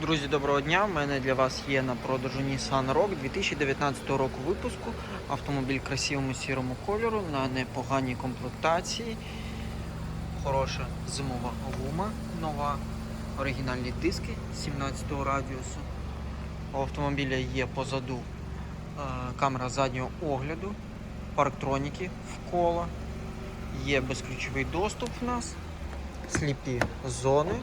Друзі, доброго дня! У мене для вас є на продажу Nissan Rogue 2019 року випуску. Автомобіль красивому сірому кольору на непоганій комплектації. Хороша зимова гума, нова, оригінальні диски 17 радіусу. У автомобіля є позаду е, камера заднього огляду, парктроніки в коло, є безключовий доступ в нас, сліпі зони.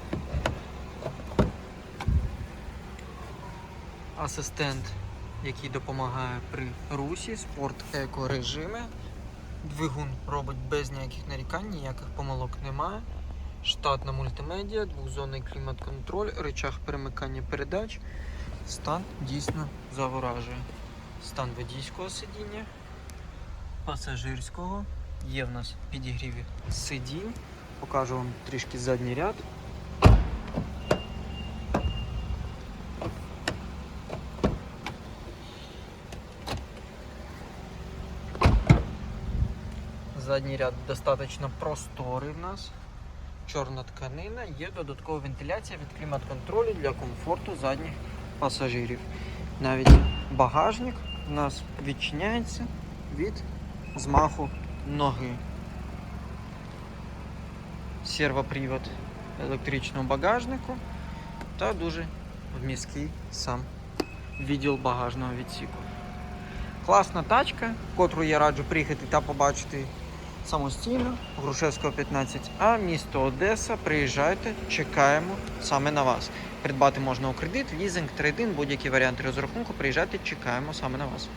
Асистент, який допомагає при русі, спорт еко режими. Двигун робить без ніяких нарікань, ніяких помилок немає. Штатна мультимедіа, двохзонний клімат-контроль, речах перемикання передач. Стан дійсно заворажує. Стан водійського сидіння, пасажирського. Є в нас підігріві сидінь. Покажу вам трішки задній ряд. Задній ряд достатньо просторий в нас. Чорна тканина, є додаткова вентиляція від клімат-контролю для комфорту задніх пасажирів. Навіть багажник у нас відчиняється від змаху ноги. Сервопривод електричного багажнику та дуже вмісткий сам відділ багажного відсіку. Класна тачка, котру я раджу приїхати та побачити самостійно. Грушевського 15А, місто Одеса. Приїжджайте, чекаємо саме на вас. Придбати можна у кредит, лізинг, трейдинг, будь-які варіанти розрахунку. Приїжджайте, чекаємо саме на вас.